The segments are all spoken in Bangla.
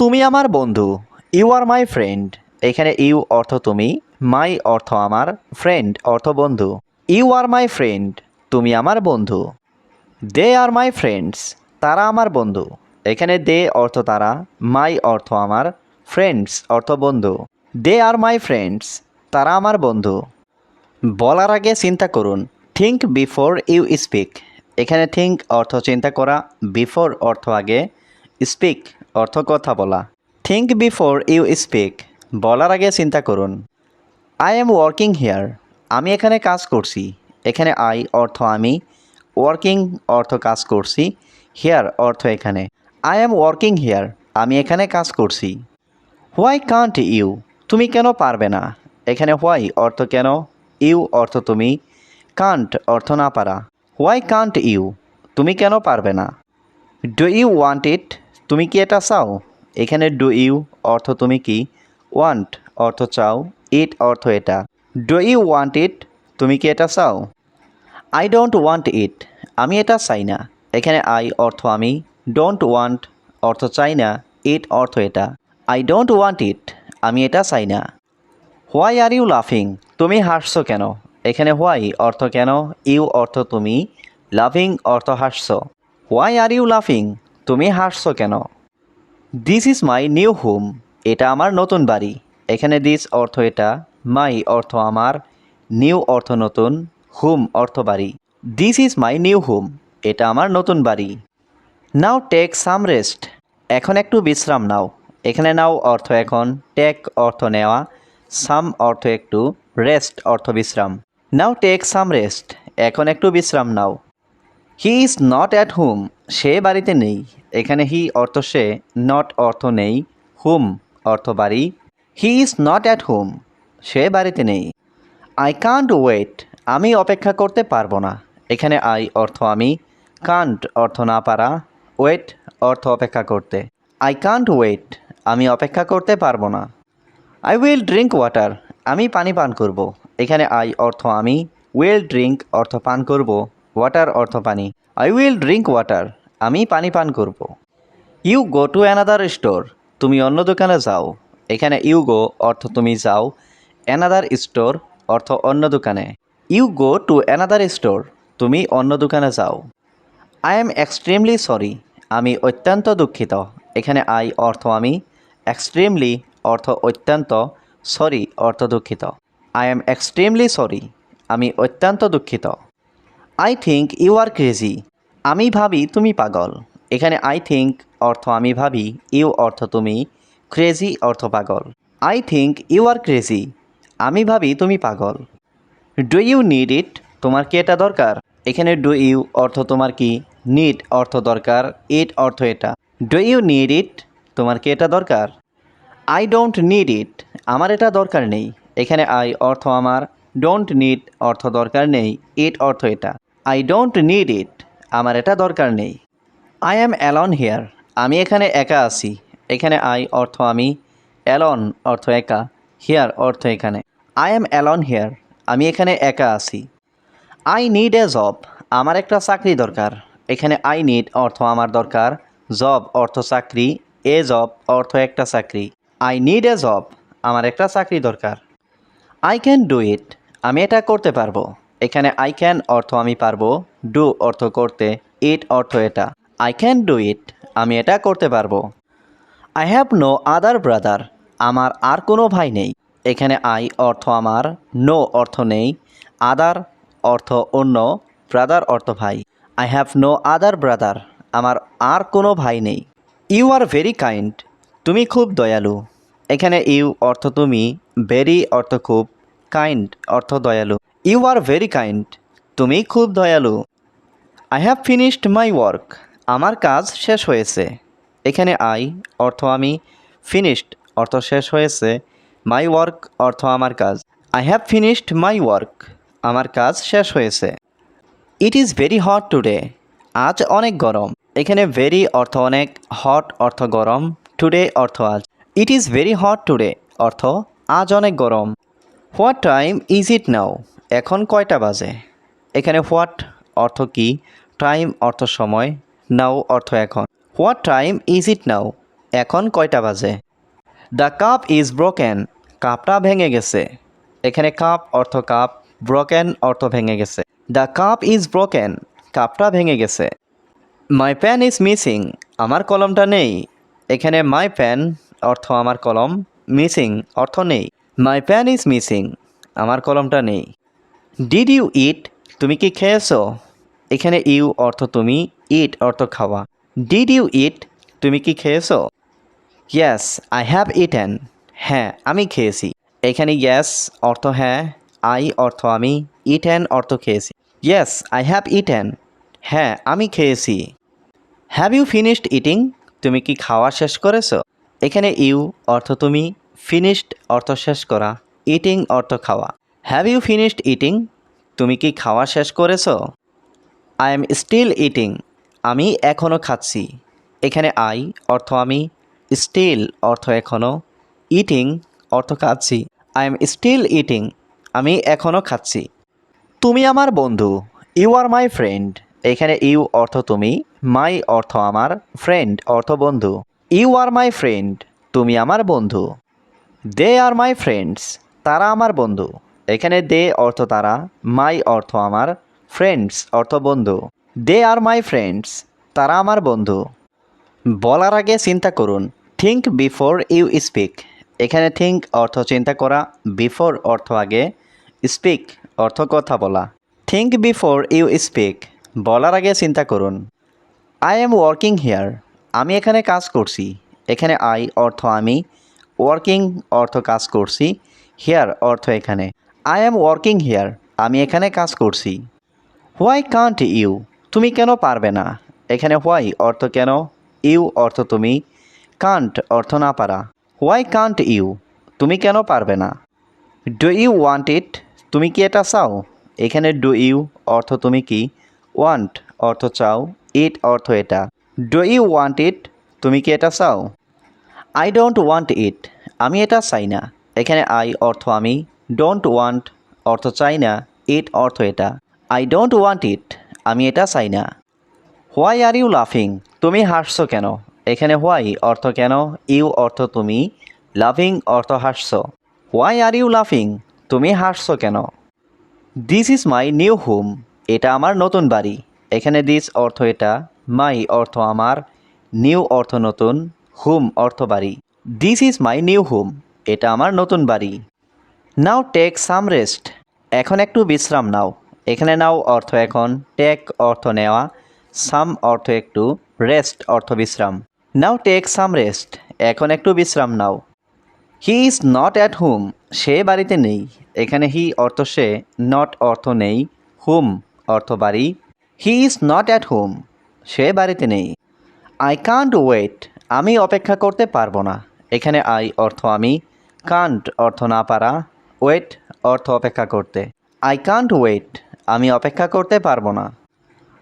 তুমি আমার বন্ধু। ইউ আর মাই ফ্রেন্ড এখানে ইউ অর্থ তুমি মাই অর্থ আমার ফ্রেন্ড অর্থ বন্ধু। ইউ আর মাই ফ্রেন্ড তুমি আমার বন্ধু। দে আর মাই ফ্রেন্ডস তারা আমার বন্ধু। এখানে দে অর্থ তারা মাই অর্থ আমার ফ্রেন্ডস অর্থ বন্ধু। দে আর মাই ফ্রেন্ডস তারা আমার বন্ধু। বলার আগে চিন্তা করুন। থিঙ্ক বিফোর ইউ স্পিক এখানে থিঙ্ক অর্থ চিন্তা করা বিফোর অর্থ আগে স্পিক অর্থ কথা বলা। থিঙ্ক বিফোর ইউ স্পিক বলার আগে চিন্তা করুন। আই এম ওয়ার্কিং হিয়ার আমি এখানে কাজ করছি। এখানে আই অর্থ আমি। ওয়ার্কিং অর্থ কাজ করছি। হিয়ার অর্থ এখানে। আই এম ওয়ার্কিং হিয়ার আমি এখানে কাজ করছি। হোয়াই কান্ট ইউ তুমি কেন পারবে না? এখানে হোয়াই অর্থ কেন? ইউ অর্থ তুমি। কান্ট অর্থ না পারা। হোয়াই কান্ট ইউ তুমি কেন পারবে না? ডু ইউ ওয়ান্ট ইট তুমি কি এটা চাও? এখানে ডু ইউ অর্থ তুমি কি? ওয়ান্ট অর্থ চাও ইট অর্থ এটা। ডু ইউ ওয়ান্ট ইট তুমি কি এটা চাও? আই ডোন্ট ওয়ান্ট ইট আমি এটা চাই না। এখানে আই অর্থ আমি। ডোন্ট ওয়ান্ট অর্থ চাই না। ইট অর্থ এটা। আই ডোন্ট ওয়ান্ট ইট আমি এটা চাই না। হোয়াই আর ইউ লাফিং তুমি হাসছো কেন? এখানে হোয়াই অর্থ কেন? ইউ অর্থ তুমি। লাভিং অর্থ হাসছো। হোয়াই আর ইউ লাফিং তুমি হাসছো কেন? This is my new home এটা আমার নতুন বাড়ি। এখানে দিস অর্থ এটা মাই অর্থ আমার নিউ অর্থ নতুন হোম অর্থ বাড়ি। This is my new home এটা আমার নতুন বাড়ি। নাও টেক সাম রেস্ট এখন একটু বিশ্রাম নাও। এখানে নাও অর্থ এখন টেক অর্থ নেওয়া সাম অর্থ একটু রেস্ট অর্থ বিশ্রাম। নাও টেক সাম রেস্ট এখন একটু বিশ্রাম নাও। He is not at home সে বাড়িতে নেই। এখানে হি অর্থ সে নট অর্থ নেই। হোম অর্থ বাড়ি। He is not at home সে বাড়িতে নেই। আই কান্ট ওয়েট আমি অপেক্ষা করতে পারব না। এখানে আই অর্থ আমি। কান্ট অর্থ না পারা। ওয়েট অর্থ অপেক্ষা করতে। আই কান্ট ওয়েট আমি অপেক্ষা করতে পারব না। আই উইল ড্রিঙ্ক ওয়াটার আমি পানি পান করব। এখানে আই অর্থ আমি। উইল ড্রিঙ্ক অর্থ পান করব। ওয়াটার অর্থ পানি আই উইল ড্রিঙ্ক ওয়াটার আমি পানি পান করব you go to another store তুমি অন্য দোকানে যাও এখানে ইউ গো অর্থ তুমি যাও অ্যানাদার স্টোর অর্থ অন্য দোকানে you go to another store তুমি অন্য দোকানে যাও আই এম এক্সট্রিমলি সরি আমি অত্যন্ত দুঃখিত এখানে আই অর্থ আমি এক্সট্রিমলি অর্থ অত্যন্ত সরি অর্থ দুঃখিত আই এম এক্সট্রিমলি সরি আমি অত্যন্ত দুঃখিত I think you are crazy আমি ভাবি তুমি পাগল। এখানে আই থিঙ্ক অর্থ আমি ভাবি ইউ অর্থ তুমি ক্রেজি অর্থ পাগল। I think you are crazy আমি ভাবি তুমি পাগল। ডু ইউ নিড ইট তোমার কি এটা দরকার? এখানে ডু ইউ অর্থ তোমার কি? নিড অর্থ দরকার ইট অর্থ এটা। ডু ইউ নিড ইট তোমার কি এটা দরকার? আই ডোন্ট নিড ইট আমার এটা দরকার নেই। এখানে আই অর্থ আমার ডোন্ট নিড অর্থ দরকার নেই ইট অর্থ এটা। আই ডোন্ট নিড ইট আমার এটা দরকার নেই। আই অ্যাম অ্যালন হিয়ার আমি এখানে একা আছি। এখানে আই অর্থ আমি। অ্যালন অর্থ একা। হিয়ার অর্থ এখানে। আই অ্যাম অ্যালন হিয়ার আমি এখানে একা আছি। আই নিড এ জব আমার একটা চাকরি দরকার। এখানে আই নিড অর্থ আমার দরকার। জব অর্থ চাকরি। এ জব অর্থ একটা চাকরি। আই নিড এ জব আমার একটা চাকরি দরকার। আই ক্যান ডু ইট আমি এটা করতে পারব। এখানে আই ক্যান অর্থ আমি পারব। ডু অর্থ করতে। ইট অর্থ এটা। আই ক্যান ডু ইট আমি এটা করতে পারব। I have no other brother আমার আর কোনো ভাই নেই। এখানে আই অর্থ আমার। নো অর্থ নেই। আদার অর্থ অন্য। ব্রাদার অর্থ ভাই। I have no other brother আমার আর কোনো ভাই নেই। ইউ আর ভেরি কাইন্ড তুমি খুব দয়ালু। এখানে ইউ অর্থ তুমি। ভেরি অর্থ খুব। কাইন্ড অর্থ দয়ালু। ইউ আর ভেরি কাইন্ড তুমি খুব দয়ালু। I have finished my work আমার কাজ শেষ হয়েছে। এখানে আই অর্থ আমি ফিনিশড অর্থ শেষ হয়েছে। মাই ওয়ার্ক অর্থ আমার কাজ। I have finished my work আমার কাজ শেষ হয়েছে। It is very hot today আজ অনেক গরম। এখানে ভেরি অর্থ অনেক। হট অর্থ গরম। টুডে অর্থ আজ। It is very hot today অর্থ আজ অনেক গরম। What time is it now এখন কয়টা বাজে? এখানে হোয়াট অর্থ কি? টাইম অর্থ সময় নাও অর্থ এখন। What time is it now এখন কয়টা বাজে? দ্য কাপ ইজ ব্রোকেন কাপটা ভেঙে গেছে। এখানে কাপ অর্থ কাপ ব্রোকেন অর্থ ভেঙে গেছে। দ্য কাপ ইজ ব্রোকেন কাপটা ভেঙে গেছে। মাই প্যান ইজ মিসিং আমার কলমটা নেই। এখানে মাই প্যান অর্থ আমার কলম মিসিং অর্থ নেই। মাই প্যান ইজ মিসিং আমার কলমটা নেই। ডিড ইউ ইট তুমি কি খেয়েছো? এখানে ইউ অর্থ তুমি ইট অর্থ খাওয়া। ডিড ইউ ইট তুমি কি খেয়েছো? ইয়াস আই হ্যাভ ইটেন হ্যাঁ আমি খেয়েছি। এখানে ইয়াস অর্থ হ্যাঁ আই অর্থ আমি ইটেন অর্থ খেয়েছি। ইয়েস আই হ্যাভ ইটেন হ্যাঁ আমি খেয়েছি। হ্যাভ ইউ ফিনিশড ইটিং তুমি কি খাওয়া শেষ করেছ? এখানে ইউ অর্থ তুমি ফিনিশড অর্থ শেষ করা ইটিং অর্থ খাওয়া। হ্যাভ ইউ ফিনিশড ইটিং তুমি কি খাওয়া শেষ করেছ? আই এম স্টিল ইটিং আমি এখনও খাচ্ছি। এখানে আই অর্থ আমি স্টিল অর্থ এখনও ইটিং অর্থ খাচ্ছি। আই এম স্টিল ইটিং আমি এখনও খাচ্ছি। তুমি আমার বন্ধু। ইউ আর মাই ফ্রেন্ড এখানে ইউ অর্থ তুমি মাই অর্থ আমার ফ্রেন্ড অর্থ বন্ধু। ইউ আর মাই ফ্রেন্ড তুমি আমার বন্ধু। দে আর মাই ফ্রেন্ডস তারা আমার বন্ধু। এখানে দে অর্থ তারা, মাই অর্থ আমার, ফ্রেন্ডস অর্থ বন্ধু। দে আর মাই ফ্রেন্ডস, তারা আমার বন্ধু। বলার আগে চিন্তা করুন, থিঙ্ক বিফোর ইউ স্পিক। এখানে থিঙ্ক অর্থ চিন্তা করা, বিফোর অর্থ আগে, স্পিক অর্থ কথা বলা। থিঙ্ক বিফোর ইউ স্পিক, বলার আগে চিন্তা করুন। আই এম ওয়ার্কিং হিয়ার, আমি এখানে কাজ করছি। এখানে আই অর্থ আমি, ওয়ার্কিং অর্থ কাজ করছি, হিয়ার অর্থ এখানে। আই এম ওয়ার্কিং হিয়ার আমি এখানে কাজ করছি। হোয়াই কান্ট ইউ তুমি কেন পারবে না? এখানে হোয়াই অর্থ কেন? ইউ অর্থ তুমি। কান্ট অর্থ না পারা। হোয়াই কান্ট ইউ তুমি কেন পারবে না? ডু ইউ ওয়ান্ট ইট তুমি কি এটা চাও? এখানে ডু ইউ অর্থ তুমি কি? ওয়ান্ট অর্থ চাও। ইট অর্থ এটা। ডু ইউ ওয়ান্ট ইট তুমি কি এটা চাও? আই ডোন্ট ওয়ান্ট ইট আমি এটা চাই না। এখানে আই অর্থ আমি। ডোন্ট ওয়ান্ট অর্থ চাই না ইট অর্থ এটা। আই ডোন্ট ওয়ান্ট ইট আমি এটা চাই না। হোয়াই আর ইউ লাফিং তুমি হাসছো কেন? এখানে হোয়াই অর্থ কেন? ইউ অর্থ তুমি। লাভিং অর্থ হাসছো। হোয়াই আর ইউ লাফিং তুমি হাসছো কেন? This is my new home এটা আমার নতুন বাড়ি। এখানে দিস অর্থ এটা মাই অর্থ আমার নিউ অর্থ নতুন হোম অর্থ বাড়ি। This is my new home এটা আমার নতুন বাড়ি। নাও টেক সাম রেস্ট এখন একটু বিশ্রাম নাও। এখানে নাও অর্থ এখন। টেক অর্থ নেওয়া। সাম অর্থ একটু। রেস্ট অর্থ বিশ্রাম। নাও টেক সাম রেস্ট এখন একটু বিশ্রাম নাও। He is not at home সে বাড়িতে নেই। এখানে হি অর্থ সে নট অর্থ নেই। হোম অর্থ বাড়ি। He is not at home সে বাড়িতে নেই। আই কান্ট ওয়েট আমি অপেক্ষা করতে পারব না। এখানে আই অর্থ আমি। কান্ট অর্থ না পারা। ওয়েট অর্থ অপেক্ষা করতে। আই কান্ট ওয়েট আমি অপেক্ষা করতে পারব না।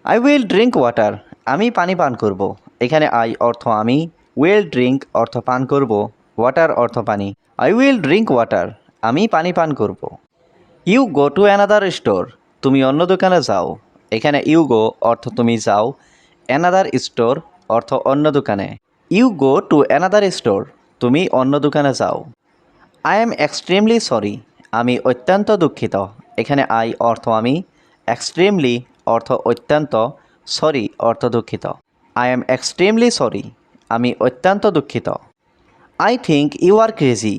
আই উইল ড্রিঙ্ক ওয়াটার আমি পানি পান করব। এখানে আই অর্থ আমি উইল ড্রিঙ্ক অর্থ পান করব ওয়াটার অর্থ পানি। আই উইল ড্রিঙ্ক ওয়াটার আমি পানি পান করব। You go to another store তুমি অন্য দোকানে যাও। এখানে ইউ গো অর্থ তুমি যাও অ্যানাদার স্টোর অর্থ অন্য দোকানে। You go to another store তুমি অন্য দোকানে যাও। আই এম এক্সট্রিমলি সরি আমি অত্যন্ত দুঃখিত। এখানে আই অর্থ আমি এক্সট্রিমলি অর্থ অত্যন্ত সরি অর্থ দুঃখিত। আই এম এক্সট্রিমলি সরি আমি অত্যন্ত দুঃখিত। I think you are crazy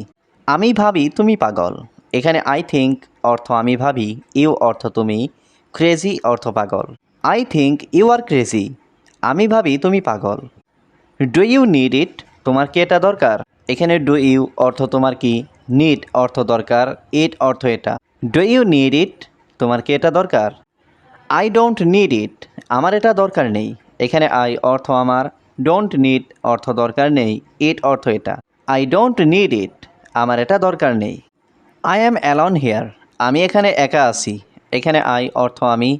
আমি ভাবি তুমি পাগল। এখানে আই থিঙ্ক অর্থ আমি ভাবি ইউ অর্থ তুমি ক্রেজি অর্থ পাগল। I think you are crazy আমি ভাবি তুমি পাগল। ডু ইউ নিড ইট তোমার কি এটা দরকার? এখানে ডু ইউ অর্থ তোমার কি? নিড অর্থ দরকার ইট অর্থ এটা। ডু ইউ নিড ইট তোমার কি এটা দরকার? আই ডোন্ট নিড ইট আমার এটা দরকার নেই। এখানে আই অর্থ আমার। ডোন্ট নিড অর্থ দরকার নেই। ইট অর্থ এটা। আই ডোন্ট নিড ইট আমার এটা দরকার নেই। আই অ্যাম অ্যালন হিয়ার আমি এখানে একা আছি। এখানে আই অর্থ আমি।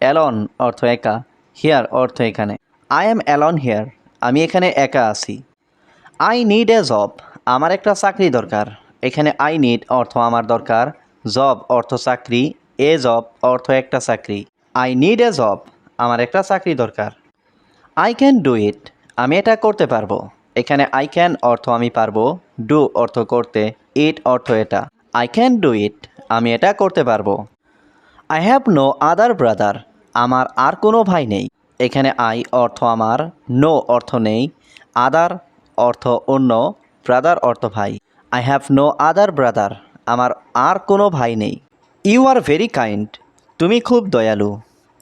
অ্যালন অর্থ একা। হিয়ার অর্থ এখানে। আই অ্যাম অ্যালন হিয়ার আমি এখানে একা আছি। আই নিড এ জব আমার একটা চাকরি দরকার। এখানে আই নিড অর্থ আমার দরকার জব অর্থ চাকরি এ জব অর্থ একটা চাকরি। আই নিড এ জব আমার একটা চাকরি দরকার। আই ক্যান ডু ইট আমি এটা করতে পারব। এখানে আই ক্যান অর্থ আমি পারব ডু অর্থ করতে ইট অর্থ এটা। আই ক্যান ডু ইট আমি এটা করতে পারব। I have no other brother আমার আর কোনো ভাই নেই। এখানে আই অর্থ আমার নো অর্থ নেই আদার অর্থ অন্য ব্রাদার অর্থ ভাই। I have no other brother আমার আর কোনো ভাই নেই। ইউ আর ভেরি কাইন্ড তুমি খুব দয়ালু।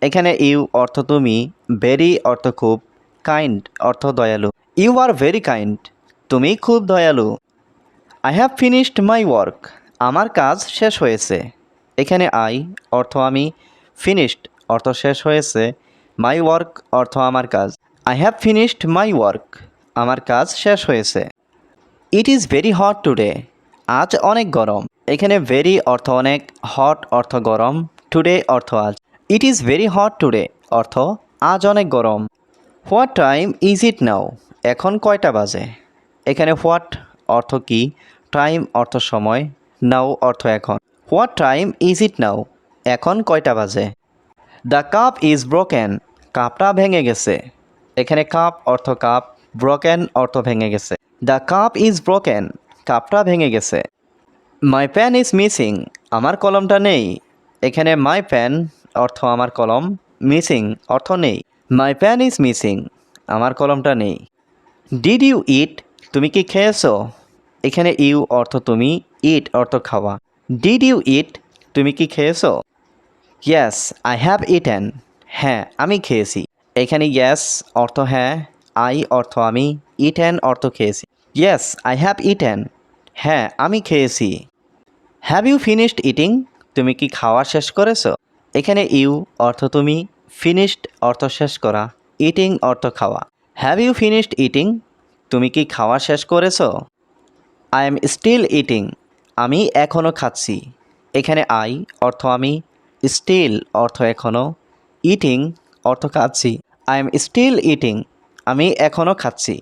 এখানে ইউ অর্থ তুমি ভেরি অর্থ খুব কাইন্ড অর্থ দয়ালু। ইউ আর ভেরি কাইন্ড তুমি খুব দয়ালু। I have finished my work আমার কাজ শেষ হয়েছে। এখানে আই অর্থ আমি ফিনিশড অর্থ শেষ হয়েছে। মাই ওয়ার্ক অর্থ আমার কাজ। I have finished my work আমার কাজ শেষ হয়েছে। It is very hot today আজ অনেক গরম। এখানে ভেরি অর্থ অনেক হট অর্থ গরম টুডে অর্থ আজ। It is very hot today অর্থ আজ অনেক গরম। What time is it now এখন কয়টা বাজে? এখানে হোয়াট অর্থ কি? টাইম অর্থ সময় নাও অর্থ এখন। What time is it now এখন কয়টা বাজে? দ্য কাপ ইজ ব্রোকেন কাপটা ভেঙে গেছে। এখানে কাপ অর্থ কাপ ব্রোকেন অর্থ ভেঙে গেছে। দ্য কাপ ইজ ব্রোকেন কাপটা ভেঙে গেছে। মাই প্যান ইজ মিসিং আমার কলমটা নেই। এখানে মাই প্যান অর্থ আমার কলম মিসিং অর্থ নেই। মাই প্যান ইজ মিসিং আমার কলমটা নেই। ডিড ইউ ইট তুমি কি খেয়েছো? এখানে ইউ অর্থ তুমি ইট অর্থ খাওয়া। ডিড ইউ ইট তুমি কি খেয়েছো? ইয়াস আই হ্যাভ ইটেন হ্যাঁ আমি খেয়েছি। এখানে ইয়াস অর্থ হ্যাঁ। আই অর্থ আমি। ইট ইটেন অর্থ খেয়েছি। ইয়েস আই হ্যাভ ইটেন হ্যাঁ আমি খেয়েছি। হ্যাভ ইউ ফিনিশড ইটিং তুমি কি খাওয়া শেষ করেছ? এখানে ইউ অর্থ তুমি ফিনিশড অর্থ শেষ করা। ইটিং অর্থ খাওয়া। হ্যাভ ইউ ফিনিশড ইটিং তুমি কি খাওয়া শেষ করেছ? আই এম স্টিল ইটিং আমি এখনও খাচ্ছি। এখানে আই অর্থ আমি স্টিল অর্থ এখনও ইটিং অর্থ খাচ্ছি। আই এম স্টিল ইটিং আমি এখনও খাচ্ছি।